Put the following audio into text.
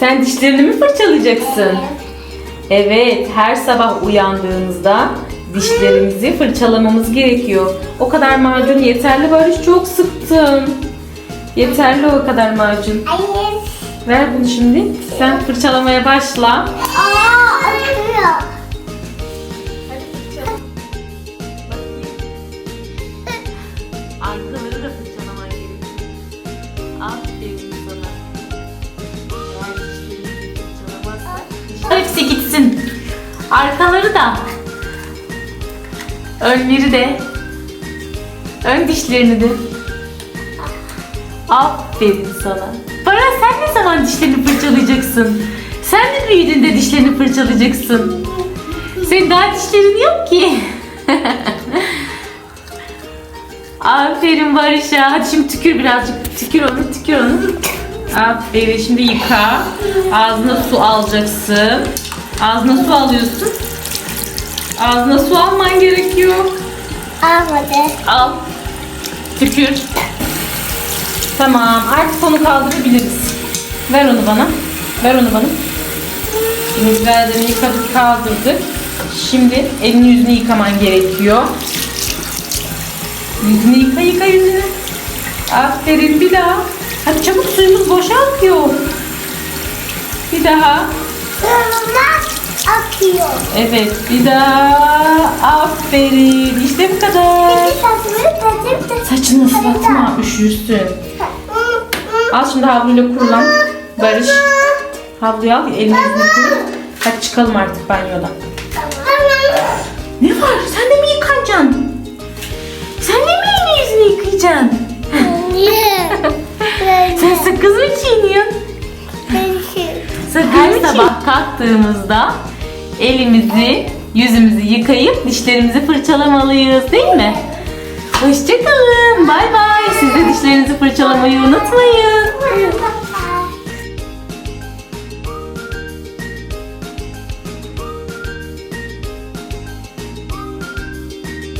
Sen dişlerini mi fırçalayacaksın? Evet, her sabah uyandığımızda dişlerimizi fırçalamamız gerekiyor. O kadar macun yeterli Barış çok sıktın. Yeterli o kadar macun. Hayır. Ver bunu şimdi. Sen fırçalamaya başla. Aa, akıyor. Arkaları da fırçalaman gerekiyor. Aferin Arkaları da. Önleri de. Ön dişlerini de. Aferin sana. Baran sen ne zaman dişlerini fırçalayacaksın? Sen de büyüdüğünde dişlerini fırçalayacaksın. Senin daha dişlerin yok ki. Aferin Barış'a. Hadi şimdi tükür birazcık. Tükür onu, tükür onu. Aferin. Şimdi yıka. Ağzına su alacaksın. Ağzına su alıyorsun. Ağzına su alman gerekiyor. Almadı. Al. Tükür. Tamam. Artık onu kaldırabiliriz. Ver onu bana. Ver onu bana. Şimdi verdim yıkadık kaldırdık. Şimdi elini yüzünü yıkaman gerekiyor. Yüzünü yıka yıka yüzünü. Aferin bir daha. Hadi çabuk suyumuz boşaltıyor. Bir daha. Akıyor. Evet bir daha. Aferin. İşte bu kadar. Saçını ıslatma üşürsün. Al şimdi havluyla kurulan. Barış. Havluyu al elini yüzünü. Hadi çıkalım artık banyodan. Ne var? Sen de mi yıkanacaksın? Sen de mi elini yüzünü yıkayacaksın? Her sabah kalktığımızda elimizi, yüzümüzü yıkayıp dişlerimizi fırçalamalıyız değil mi? Hoşçakalın. Bay bay. Siz de dişlerinizi fırçalamayı unutmayın.